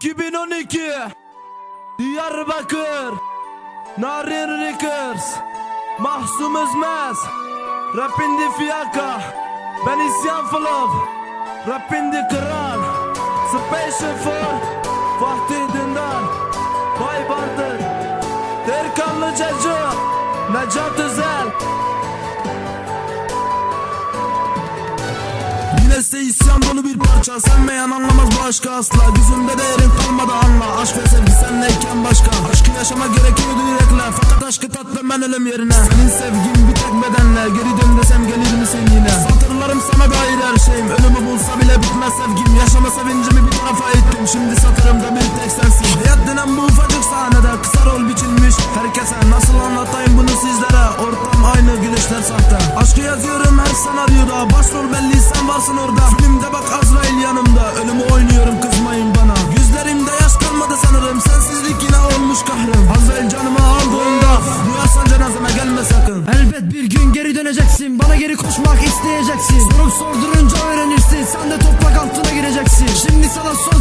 2012 Diyarbakır. Narin Records. Mahsum Özmez. Rapindi Fiyaka Ben İsyan Flav Rapindi Kral. Special for Fatih Dindar Bay Bandır Derkanlı Cacı. Necat Özel Yine ise isyan dolu bir parça. Sevmeyen anlamaz bu aşkı asla. Gözümde değerin kalmadı anla. Aşk ve sevgi senleyken başka. Aşkı yaşama gerekiyordu yürekle Fakat aşkı tattım ben ölüm yerine. Senin sevgin bir tek bedenle. Geri dön desem gelir misin yine? Satırlarım sana dair her şeyim. Ölümü bulsa bile bitmez sevgim. Yaşama sevincimi bir tarafa ittim. Şimdi satırımda bir tek sensin. Hayat denen bu ufacık sahnede Kısa rol biçilmiş. Herkese Nasıl anlatayım bunu sizlere? Ortam aynı gülüşler sahte. Aşkı yazıyorum her senaryoda Başrol belli sen varsın orada. Filmde bak Azrail yanımda. Ölümü oynuyorum kızmayın bana. Yüzlerimde yaş kalmadı sanırım. Sensizlik yine olmuş kahrım. Azrail canımı aldığında Duyarsan cenazeme gelme sakın. Elbet bir gün geri döneceksin. Bana geri koşmak isteyeceksin. Sorup sordurunca öğrenirsin. Sen de toprak altına gireceksin. Şimdi sana son